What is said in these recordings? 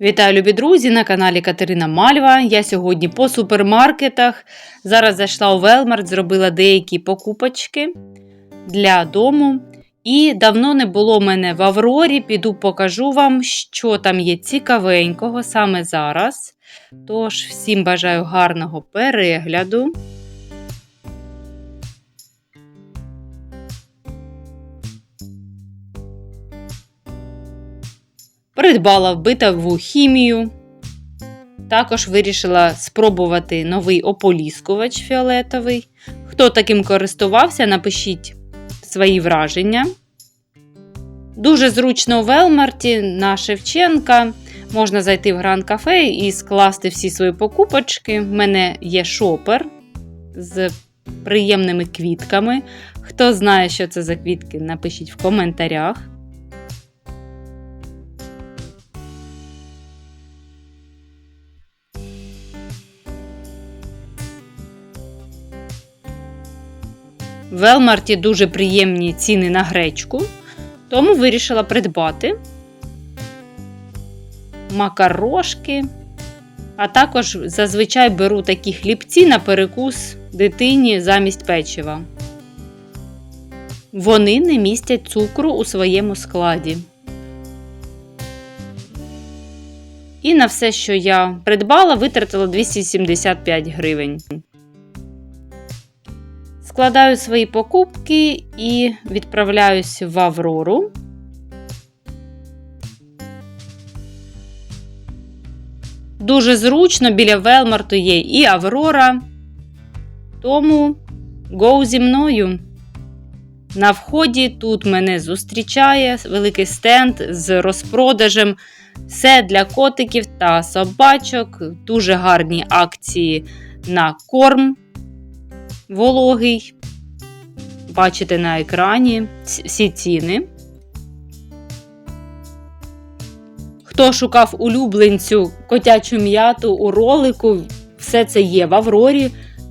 Вітаю, любі друзі! На каналі Катерина Мальва. Я сьогодні по супермаркетах. Зараз зайшла у Велмарт, зробила деякі покупочки для дому. І давно не було мене в Аврорі. Піду покажу вам, що там є цікавенького саме зараз. Тож, всім бажаю гарного перегляду. Придбала вбитову хімію. Також вирішила спробувати новий ополіскувач фіолетовий. Хто таким користувався, напишіть свої враження. Дуже зручно у Велмарті на Шевченка. Можна зайти в Гранд Кафе і скласти всі свої покупочки. В мене є шопер з приємними квітками. Хто знає, що це за квітки, напишіть в коментарях. В Велмарті дуже приємні ціни на гречку, тому вирішила придбати макарошки. А також зазвичай беру такі хлібці на перекус дитині замість печива. Вони не містять цукру у своєму складі. І на все, що я придбала, витратила 275 гривень. Складаю свої покупки і відправляюсь в Аврору. Дуже зручно біля Велмарту є і Аврора. Тому гоу зі мною. На вході тут мене зустрічає великий стенд з розпродажем. Все для котиків та собачок. Дуже гарні акції на корм вологий. Бачите на екрані всі ціни. Хто шукав улюбленцю котячу м'яту у ролику, все це є в Аврорі.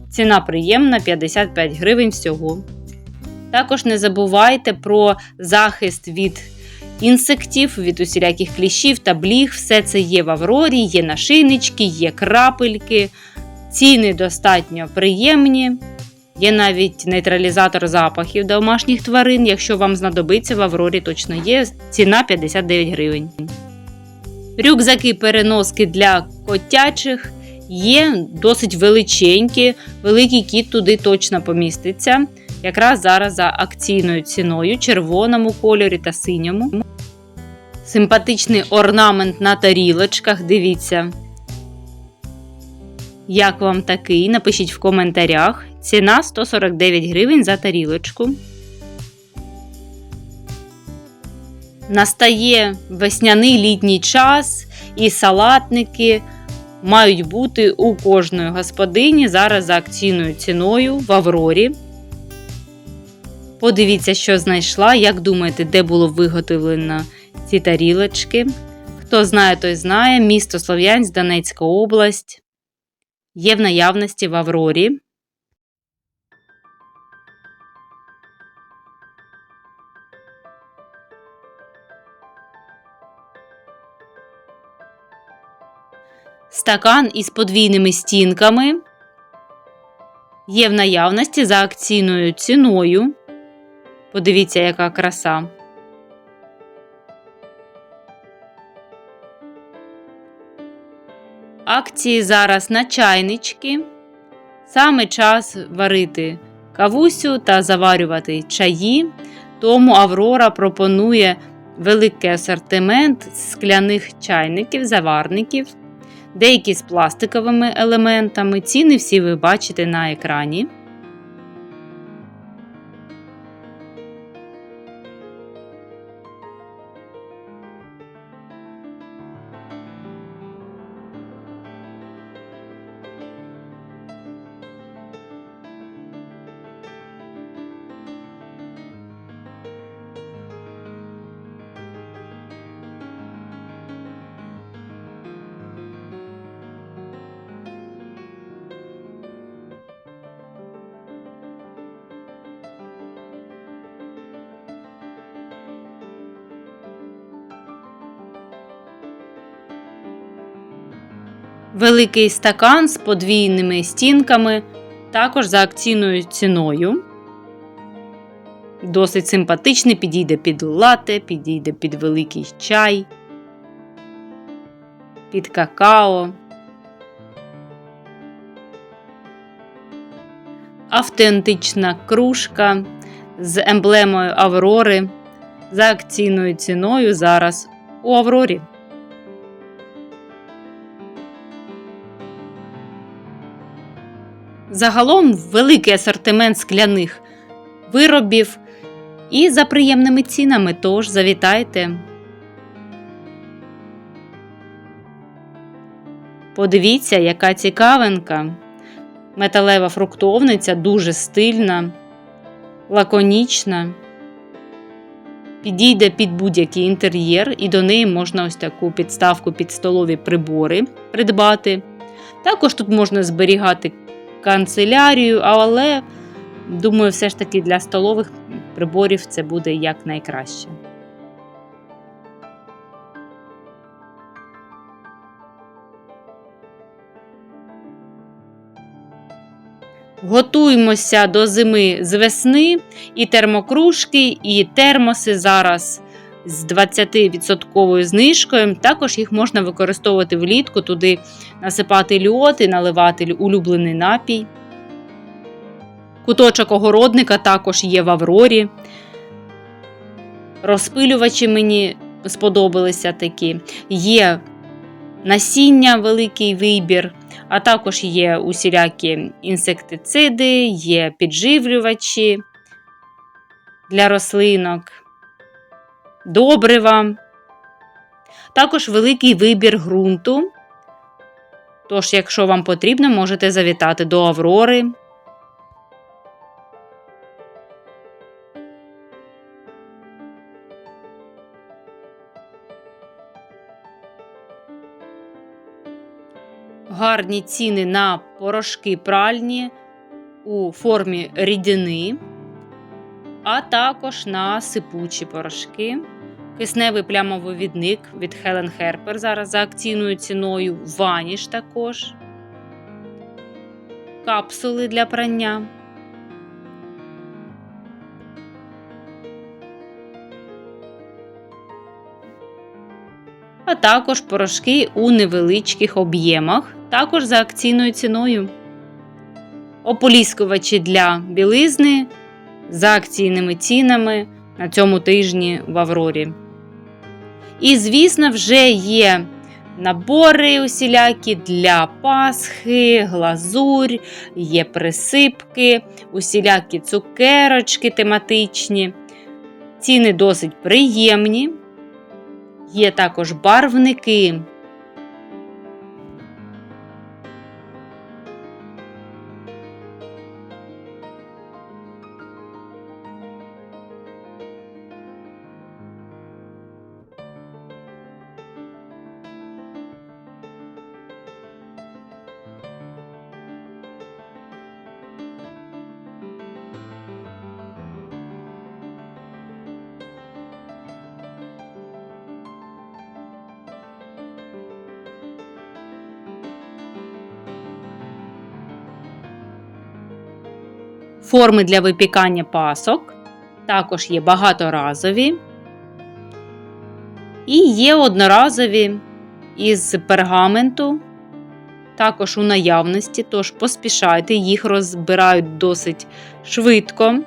Ціна приємна 55 гривень всього. Також не забувайте про захист від інсектів, від усіляких кліщів та бліг. Все це є в Аврорі, є нашийнички, є крапельки. Ціни достатньо приємні. Є навіть нейтралізатор запахів домашніх тварин. Якщо вам знадобиться, в Аврорі точно є. Ціна 59 гривень. Рюкзаки переноски для котячих є досить величенькі, великий кіт туди точно поміститься. Якраз зараз за акційною ціною, червоному кольорі та синьому. Симпатичний орнамент на тарілочках. Дивіться. Як вам такий? Напишіть в коментарях. Ціна 149 гривень за тарілочку. Настає весняний літній час, і салатники мають бути у кожної господині зараз за акційною ціною в Аврорі. Подивіться, що знайшла. Як думаєте, де було виготовлено ці тарілочки? Хто знає, той знає. Місто Слов'янськ, Донецька область. Є в наявності в Аврорі. Стакан із подвійними стінками є в наявності за акційною ціною. Подивіться, яка краса. Акції зараз на чайнички. Саме час варити кавусю та заварювати чаї. Тому Аврора пропонує великий асортимент скляних чайників, заварників, деякі з пластиковими елементами. Ціни всі ви бачите на екрані. Великий стакан з подвійними стінками, також за акційною ціною. Досить симпатичний, підійде під лате, підійде під великий чай, під какао. Автентична кружка з емблемою Аврори за акційною ціною зараз у Аврорі. Загалом великий асортимент скляних виробів і за приємними цінами, тож завітайте. Подивіться, яка цікавинка. Металева фруктовниця дуже стильна, лаконічна. Підійде під будь-який інтер'єр, і до неї можна ось таку підставку під столові прибори придбати. Також тут можна зберігати канцелярію, але, думаю, все ж таки для столових приборів це буде як найкраще. Готуємося до зими з весни, і термокружки, і термоси зараз з 20% знижкою. Також їх можна використовувати влітку, туди насипати льод і наливати улюблений напій. Куточок огородника також є в Аврорі. Розпилювачі мені сподобалися такі. Є насіння, великий вибір, а також є усілякі інсектициди, є підживлювачі для рослинок, добрива. Також великий вибір ґрунту. Тож, якщо вам потрібно, можете завітати до Аврори. гарні ціни на порошки пральні у формі рідини, а також на сипучі порошки. Кисневий плямовивідник від Helen Herper зараз за акційною ціною, ваніш також, капсули для прання. а також порошки у невеличких об'ємах, також за акційною ціною. Ополіскувачі для білизни за акційними цінами на цьому тижні в Аврорі. І, звісно, вже є набори усілякі для Пасхи, глазурь, є присипки, усілякі цукерочки тематичні. Ціни досить приємні. Є також барвники. Форми для випікання пасок. Також є багаторазові. І є одноразові із пергаменту. Також у наявності, тож поспішайте, їх розбирають досить швидко.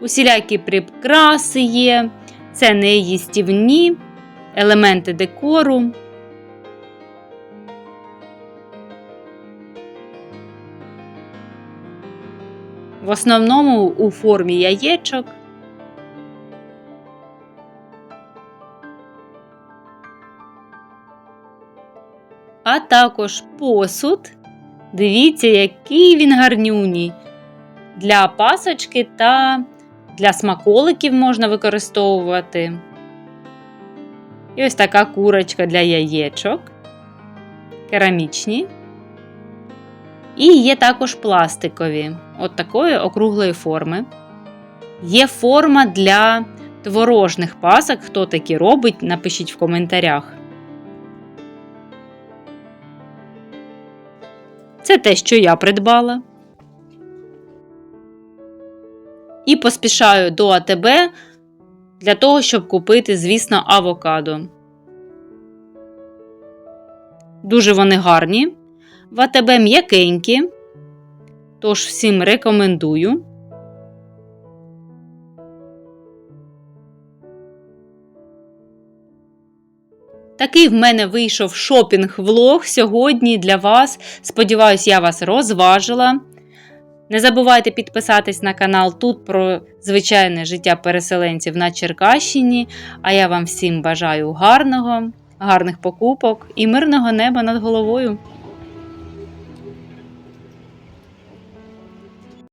Усілякі прикраси є, це не їстівні елементи декору. Основному у формі яєчок. А також посуд. Дивіться, який він гарнюній. Для пасочки та для смаколиків можна використовувати. І ось така курочка для яєчок. Керамічні. І є також пластикові, от такої округлої форми. Є форма для творожних пасок. Хто такі робить, напишіть в коментарях. Це те, що я придбала. І поспішаю до АТБ для того, щоб купити, звісно, авокадо. Дуже вони гарні. В АТБ м'якенькі. Тож всім рекомендую. Такий в мене вийшов шопінг-влог сьогодні для вас. Сподіваюсь, я вас розважила. Не забувайте підписатись на канал тут про звичайне життя переселенців на Черкащині. А я вам всім бажаю гарного, гарних покупок і мирного неба над головою.